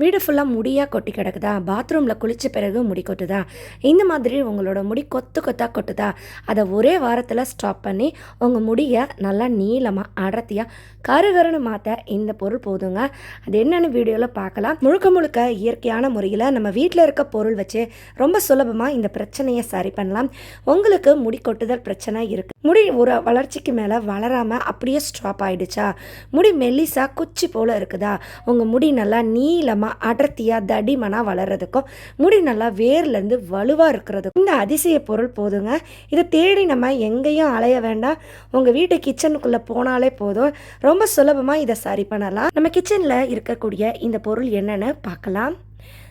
வீடு ஃபுல்லாக முடியாக கொட்டி கிடக்குதா? பாத்ரூமில் குளிச்ச பிறகு முடி கொட்டுதா? இந்த மாதிரி உங்களோட முடி கொத்து கொத்தாக கொட்டுதா? அதை ஒரே வாரத்தில் ஸ்டாப் பண்ணி உங்கள் முடியை நல்லா நீளமாக அடர்த்தியாக கருகருன்னு மாற்ற இந்த பொருள் போதுங்க. அது என்னென்னு வீடியோவில் பார்க்கலாம் முழுக்க முழுக்க இயற்கையான முறையில் நம்ம வீட்டில் இருக்க பொருள் வச்சு ரொம்ப சுலபமாக இந்த பிரச்சனையை சரி பண்ணலாம். உங்களுக்கு முடி கொட்டுதல் பிரச்சனை இருக்குது முடி ஒரு வளர்ச்சிக்கு மேலே வளராமல் அப்படியே ஸ்டாப் ஆகிடுச்சா முடி மெல்லிசா குச்சி போல் இருக்குதா? உங்கள் முடி நல்லா நீளமாக அடர்த்தியாக தடிமனாக வளர்கிறதுக்கும் முடி நல்லா வேர்லேருந்து வலுவாக இருக்கிறதுக்கும் இந்த அதிசய பொருள் போதுங்க. இதை தேடி நம்ம எங்கேயும் அலைய வேண்டாம். உங்கள் வீட்டு கிச்சனுக்குள்ளே போனாலே போதும். ரொம்ப சுலபமாக இதை சரி பண்ணலாம். நம்ம கிச்சனில் இருக்கக்கூடிய இந்த பொருள் என்னென்னு பார்க்கலாம்.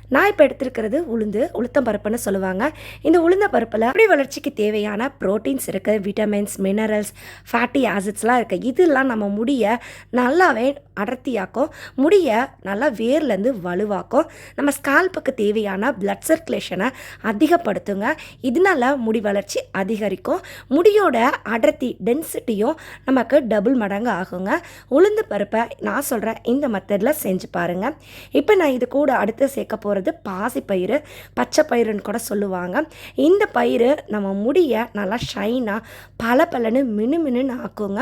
நான் இப்போ எடுத்திருக்கிறது உளுந்து உளுத்தம் பருப்புன்னு சொல்லுவாங்க. இந்த உளுந்த பருப்பில் அப்படி வளர்ச்சிக்கு தேவையான ப்ரோட்டீன்ஸ் இருக்குது விட்டமின்ஸ் மினரல்ஸ் ஃபேட்டி ஆசிட்ஸ்லாம் இருக்குது இதெல்லாம் நம்ம முடியை நல்லாவே அடர்த்தியாக்கும். முடியை நல்லா வேர்லேருந்து வலுவாக்கும். நம்ம ஸ்கால்புக்கு தேவையான பிளட் சர்க்குலேஷனை அதிகப்படுத்துங்க. இதனால முடி வளர்ச்சி அதிகரிக்கும். முடியோட அடர்த்தி டென்சிட்டியும் நமக்கு டபுள் மடங்கு ஆகுங்க. உளுந்து பருப்பை நான் சொல்கிறேன் இந்த மெத்தடில் செஞ்சு பாருங்கள் இப்போ நான் இது கூட அடுத்து சேர்க்க போகிறேன் போகிறது பாசிப்பயிறு பச்சை பயிறுன்னு கூட சொல்லுவாங்க. இந்த பயிறு நம்ம முடியை நல்லா ஷைனாக பல பலன்னு மினுமினுன்னு ஆக்குங்க.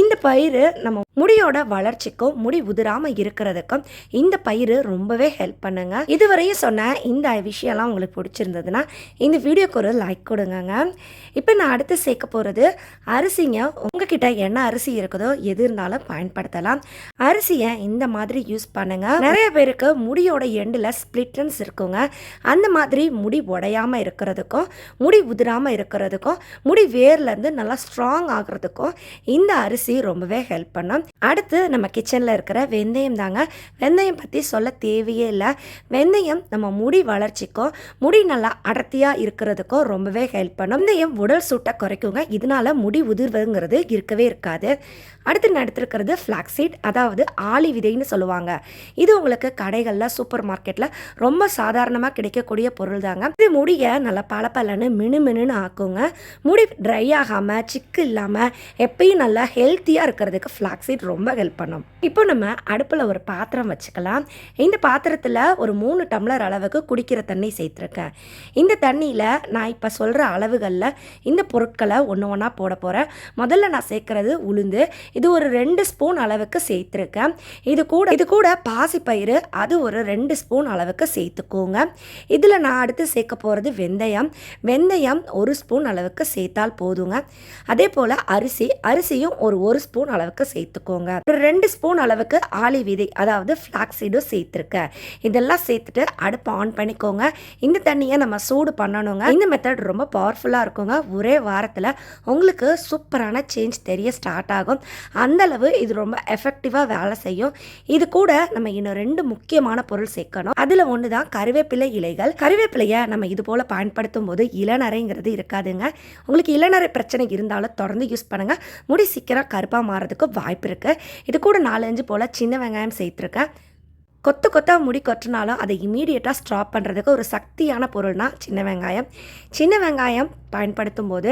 இந்த பயிறு நம்ம முடியோட வளர்ச்சிக்கும் முடி உதிராமல் இருக்கிறதுக்கும் இந்த பயிறு ரொம்பவே ஹெல்ப் பண்ணுங்க. இதுவரையும் சொன்ன இந்த விஷயம்லாம் உங்களுக்கு பிடிச்சிருந்ததுன்னா இந்த வீடியோக்கு ஒரு லைக் கொடுங்கங்க. இப்போ நான் அடுத்து சேர்க்க போகிறது அரிசிங்க. உங்ககிட்ட என்ன அரிசி இருக்குதோ எது இருந்தாலும் பயன்படுத்தலாம். அரிசியை இந்த மாதிரி யூஸ் பண்ணுங்க. நிறைய பேருக்கு முடியோட எண்டில் ஸ்பிளிட்டன்ஸ் இருக்குங்க. அந்த மாதிரி முடி உடையாம இருக்கிறதுக்கும் முடி உதிராமல் இருக்கிறதுக்கும் முடி வேர்லேருந்து நல்லா ஸ்ட்ராங் ஆகிறதுக்கும் இந்த அரிசி ரொம்பவே ஹெல்ப் பண்ணும். அடுத்து நம்ம கிச்சனில் இருக்கிற வெந்தயம் தாங்க. வெந்தயம் பற்றி சொல்ல தேவையே இல்லை. வெந்தயம் நம்ம முடி வளர்ச்சிக்கும் முடி நல்லா அடர்த்தியாக இருக்கிறதுக்கும் ரொம்பவே ஹெல்ப் பண்ணும். வெந்தயம் உடல் சூட்டை குறைக்குங்க. இதனால முடி உதிர்வுங்கிறது இருக்கவே இருக்காது. அடுத்து நடத்திருக்கிறது ஃப்ளாக்ஸீட் அதாவது ஆளி விதைன்னு சொல்லுவாங்க. இது உங்களுக்கு கடைகளில் சூப்பர் மார்க்கெட்டில் ரொம்ப சாதாரணமாக கிடைக்கக்கூடிய பொருள் தாங்க. இது முடியை நல்லா பளபளன்னு மினு மினுன்னு ஆக்குங்க. முடி ட்ரை ஆகாமல் சிக்கு இல்லாமல் எப்பயும் நல்லா ஹெல்த்தியாக இருக்கிறதுக்கு ஃப்ளாக்ஸீட் ரொம்ப ஹெல்ப் பண்ணும். இப்போ நம்ம அடுப்பில் ஒரு பாத்திரம் வச்சுக்கலாம். இந்த பாத்திரத்தில் ஒரு மூணு டம்ளர் அளவுக்கு குடிக்கிற தண்ணி சேர்த்துருக்கேன். இந்த தண்ணியில் நான் இப்போ சொல்கிற அளவுகளில் இந்த பொருட்களை ஒன்று ஒன்றா போட போகிறேன் முதல்ல நான் சேர்க்குறது உளுந்து. இது ஒரு ரெண்டு ஸ்பூன் அளவுக்கு சேர்த்துருக்கேன். இது கூட இது கூட பாசிப்பயிறு. அது ஒரு ரெண்டு ஸ்பூன் அளவுக்கு சேர்த்துக்கோங்க. இதில் நான் அடுத்து சேர்க்க போகிறது வெந்தயம். வெந்தயம் ஒரு ஸ்பூன் அளவுக்கு சேர்த்தால் போதுங்க. அதே போல் அரிசி அரிசியும் ஒரு ஒரு ஸ்பூன் அளவுக்கு சேர்த்துக்கோங்க. ஒரு ரெண்டு ஸ்பூன் அளவுக்கு ஆளி விதை அதாவது ஃப்ளாக்ஸீடும் சேர்த்துருக்கேன். இதெல்லாம் சேர்த்துட்டு அடுப்பை ஆன் பண்ணிக்கோங்க. இந்த தண்ணியை நம்ம சூடு பண்ணணுங்க. இந்த மெத்தட் ரொம்ப பவர்ஃபுல்லாக இருக்குங்க. ஒரே வாரத்தில் உங்களுக்கு சூப்பரான சேஞ்ச் தெரிய ஸ்டார்ட் ஆகும். அந்த அளவு இது ரொம்ப எஃபெக்டிவாக வேலை செய்யும். இது கூட நம்ம இன்னும் ரெண்டு முக்கியமான பொருள் சேர்க்கணும். அதில் ஒன்று ஒன்று தான் கருவேப்பிலை இலைகள். கருவேப்பிலையை நம்ம இது போல் பயன்படுத்தும் போது இளநரைங்கிறது இருக்காதுங்க. உங்களுக்கு இளநரை பிரச்சனை இருந்தாலும் தொடர்ந்து யூஸ் பண்ணுங்கள் முடி சீக்கிரம் கருப்பாக மாறதுக்கு வாய்ப்பு இருக்குது இது கூட நாலஞ்சு போல் சின்ன வெங்காயம் சேர்த்துருக்கேன். கொத்து கொத்தாக முடி கொட்டினாலும் அதை இமீடியட்டாக ஸ்டாப் பண்ணுறதுக்கு ஒரு சக்தியான பொருள்னால் சின்ன வெங்காயம். சின்ன வெங்காயம் பயன்படுத்தும் போது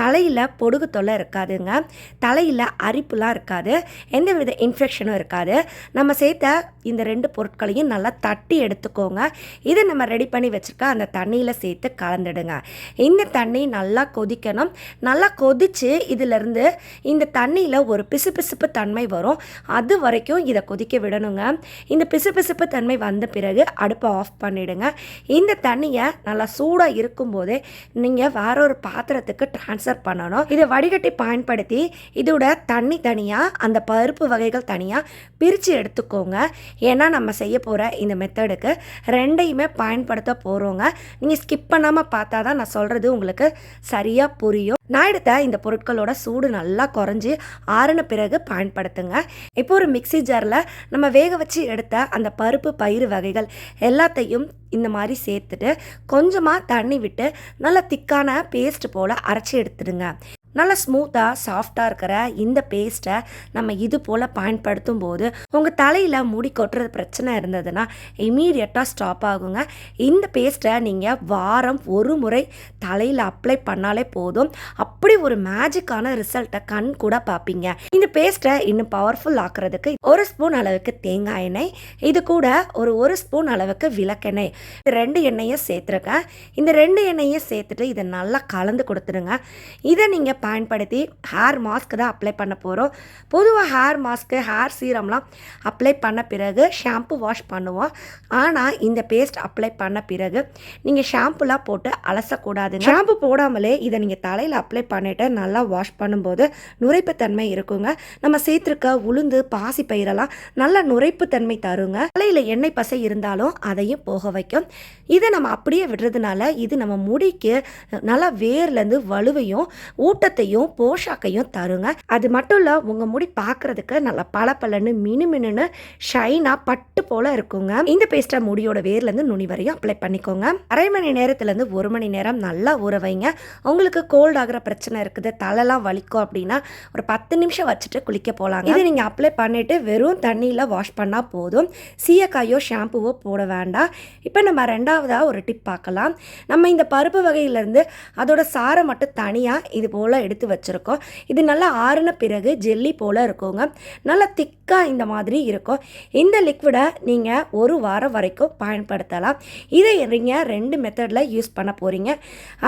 தலையில் பொடுகு தொல்லை இருக்காதுங்க. தலையில் அரிப்புலாம் இருக்காது. எந்த வித இன்ஃபெக்ஷனும் இருக்காது. நம்ம சேர்த்த இந்த ரெண்டு பொருட்களையும் நல்லா தட்டி எடுத்துக்கோங்க. இதை நம்ம ரெடி பண்ணி வச்சுருக்க அந்த தண்ணியில் சேர்த்து கலந்துடுங்க. இந்த தண்ணி நல்லா கொதிக்கணும். நல்லா கொதித்து இதிலிருந்து இந்த தண்ணியில் ஒரு பிசுபிசுப்பு தன்மை வரும். அது வரைக்கும் இதை கொதிக்க விடணுங்க. இந்த பிசுபிசுப்பு தன்மை வந்த பிறகு அடுப்பை ஆஃப் பண்ணிவிடுங்க இந்த தண்ணியை நல்லா சூடாக இருக்கும்போதே நீங்கள் வேற ஒரு பாத்திரத்துக்கு ட்ரான்ஸ்ஃபர் பண்ணணும். இதை வடிகட்டி பயன்படுத்தி இதோட தண்ணி தனியாக அந்த பருப்பு வகைகள் தனியாக பிரித்து எடுத்துக்கோங்க. ஏன்னா நம்ம செய்ய போகிற இந்த மெத்தடுக்கு ரெண்டையுமே பயன்படுத்த போகிறோங்க நீங்கள் ஸ்கிப் பண்ணாமல் பார்த்தா தான் நான் சொல்கிறது உங்களுக்கு சரியாக புரியும். நான் எடுத்த இந்த பொருட்களோட சூடு நல்லா குறைஞ்சி ஆறின பிறகு பயன்படுத்துங்க. இப்போ ஒரு மிக்ஸி ஜாரில் நம்ம வேக வச்சு எடுத்த அந்த பருப்பு பயிறு வகைகள் எல்லாத்தையும் இந்த மாதிரி சேர்த்துட்டு கொஞ்சமாக தண்ணி விட்டு நல்லா திக்கான பேஸ்ட் போல் அரைச்சி எடுத்துடுங்க. நல்லா ஸ்மூத்தாக சாஃப்டாக இருக்கிற இந்த பேஸ்ட்டை நம்ம இது போல் பயன்படுத்தும் போது உங்கள் தலையில் முடி கொட்டுறது பிரச்சனை இருந்ததுன்னா இமீடியட்டாக ஸ்டாப் ஆகுங்க. இந்த பேஸ்ட்டை நீங்கள் வாரம் ஒரு முறை தலையில் அப்ளை பண்ணாலே போதும். அப்படி ஒரு மேஜிக்கான ரிசல்ட்டை கண் கூட பார்ப்பீங்க இந்த பேஸ்ட்டை இன்னும் பவர்ஃபுல் ஆக்குறதுக்கு ஒரு ஸ்பூன் அளவுக்கு தேங்காய் எண்ணெய் இது கூட ஒரு ஒரு ஸ்பூன் அளவுக்கு விளக்கெண்ணெய். இது ரெண்டு எண்ணெயை சேர்த்துருக்கேன் இந்த ரெண்டு எண்ணெயை சேர்த்துட்டு இதை நல்லா கலந்து கொடுத்துருங்க இதை நீங்கள் பயன்படுத்தி ஹேர் மாஸ்க் தான் அப்ளை பண்ண போகிறோம் பொதுவாக ஹேர் மாஸ்க்கு ஹேர் சீரம்லாம் அப்ளை பண்ண பிறகு ஷாம்பு வாஷ் பண்ணுவோம். ஆனால் இந்த பேஸ்ட் அப்ளை பண்ண பிறகு நீங்கள் ஷாம்புலாம் போட்டு அலசக்கூடாது ஷாம்பு போடாமலே இதை நீங்கள் தலையில் அப்ளை பண்ணிவிட்டு நல்லா வாஷ் பண்ணும்போது நுரைப்புத்தன்மை இருக்குங்க. நம்ம சேர்த்துருக்க உளுந்து பாசி பயிரெல்லாம் நல்ல நுரைப்புத்தன்மை தருங்க. தலையில் எண்ணெய் பசை இருந்தாலும் அதையும் போக வைக்கும். இதை நம்ம அப்படியே விடுறதுனால இது நம்ம முடிக்கு நல்லா வேர்லேருந்து வலுவையும் ஊட்ட ஊட்டத்தையும் போஷாக்கையும் தருங்க. அது மட்டும் இல்லை உங்கள் முடி பார்க்குறதுக்கு நல்லா பளபளன்னு மினுமினுன்னு ஷைனாக பட்டு போல் இருக்குங்க. இந்த பேஸ்ட்டை முடியோட வேர்லேருந்து நுனி வரையும் அப்ளை பண்ணிக்கோங்க. அரை மணி நேரத்துலேருந்து ஒரு மணி நேரம் நல்லா ஊற வைங்க. உங்களுக்கு கோல்ட் ஆகிற பிரச்சனை இருக்குது தலைலாம் வலிக்கும் அப்படின்னா ஒரு பத்து நிமிஷம் வச்சுட்டு குளிக்க போகலாங்க இது நீங்கள் அப்ளை பண்ணிவிட்டு வெறும் தண்ணியில் வாஷ் பண்ணால் போதும். சீயக்காயோ ஷாம்புவோ போட வேண்டாம். இப்போ நம்ம ரெண்டாவதாக ஒரு டிப் பார்க்கலாம் நம்ம இந்த பருப்பு வகையிலேருந்து அதோட சாரை மட்டும் தனியாக இது போல் எடுத்து வச்சுருக்கோம். இது நல்லா ஆறின பிறகு ஜெல்லி போல் இருக்குங்க. நல்லா திக்காக இந்த மாதிரி இருக்கும். இந்த லிக்விடை நீங்கள் ஒரு வாரம் வரைக்கும் பயன்படுத்தலாம். இதை நீங்கள் ரெண்டு மெத்தடில் யூஸ் பண்ண போகிறீங்க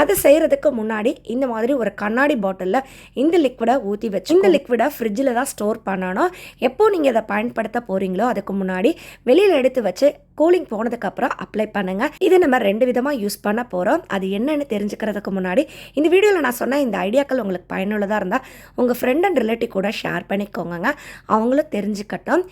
அதை செய்கிறதுக்கு முன்னாடி இந்த மாதிரி ஒரு கண்ணாடி பாட்டிலில் இந்த லிக்விடை ஊற்றி வச்சு இந்த லிக்விடை ஃப்ரிட்ஜில் தான் ஸ்டோர் பண்ணணும். எப்போ நீங்கள் இதை பயன்படுத்த போகிறீங்களோ அதுக்கு முன்னாடி வெளியில் எடுத்து வச்சு கூலிங் போனதுக்கப்புறம் அப்ளை பண்ணுங்கள் இது நம்ம ரெண்டு விதமாக யூஸ் பண்ண போகிறோம் அது என்னென்னு தெரிஞ்சுக்கிறதுக்கு முன்னாடி இந்த வீடியோவில் நான் சொன்ன இந்த ஐடியாக்கள் உங்களுக்கு பயனுள்ளதாக இருந்தால் உங்கள் ஃப்ரெண்ட் அண்ட் ரிலேட்டிவ் கூட ஷேர் பண்ணிக்கோங்க அவங்களும் தெரிஞ்சுக்கட்டும்.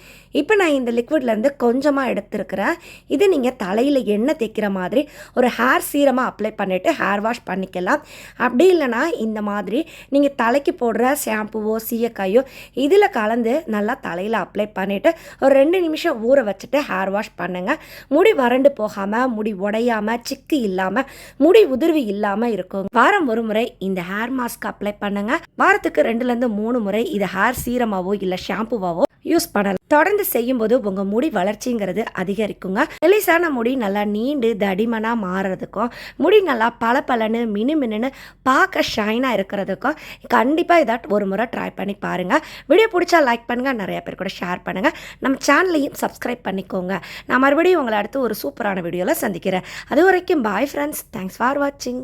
இப்போ நான் இந்த லிக்விட்லேருந்து கொஞ்சமாக எடுத்துருக்கிறேன். இது நீங்கள் தலையில் எண்ணெய் தேய்க்கிற மாதிரி ஒரு ஹேர் சீரமாக அப்ளை பண்ணிவிட்டு ஹேர் வாஷ் பண்ணிக்கலாம். அப்படி இல்லைனா இந்த மாதிரி நீங்கள் தலைக்கு போடுற ஷாம்புவோ சீயக்காயோ இதில் கலந்து நல்லா தலையில் அப்ளை பண்ணிவிட்டு ஒரு ரெண்டு நிமிஷம் ஊற வச்சுட்டு ஹேர் வாஷ் பண்ணுங்கள் முடி வறண்டு போகாமல் முடி உடையாமல் சிக்கு இல்லாமல் முடி உதிர்வு இல்லாமல் இருக்கும். வாரம் ஒரு முறை இந்த ஹேர் மாஸ்க் அப்ளை பண்ணுங்க. வாரத்துக்கு ரெண்டுலேருந்து மூணு முறை இது ஹேர் சீரமாவோ இல்லை ஷாம்புவாவோ யூஸ் பண்ணலாம். தொடர்ந்து செய்யும்போது உங்கள் முடி வளர்ச்சிங்கிறது அதிகரிக்குங்க. ரிலீஸான முடி நல்லா நீண்டு தடிமனாக மாறுறதுக்கும் முடி நல்லா பல பலன்னு மினு பார்க்க ஷைனாக இருக்கிறதுக்கும் கண்டிப்பாக இதை ஒரு முறை ட்ரை பண்ணி பாருங்கள் வீடியோ பிடிச்சா லைக் பண்ணுங்கள் நிறைய பேர் கூட ஷேர் பண்ணுங்கள் நம்ம சேனலையும் சப்ஸ்கிரைப் பண்ணிக்கோங்க. நான் மறுபடியும் உங்களை அடுத்து ஒரு சூப்பரான வீடியோவில் சந்திக்கிறேன். அது வரைக்கும் பாய் ஃப்ரெண்ட்ஸ் தேங்க்ஸ் ஃபார் வாட்சிங்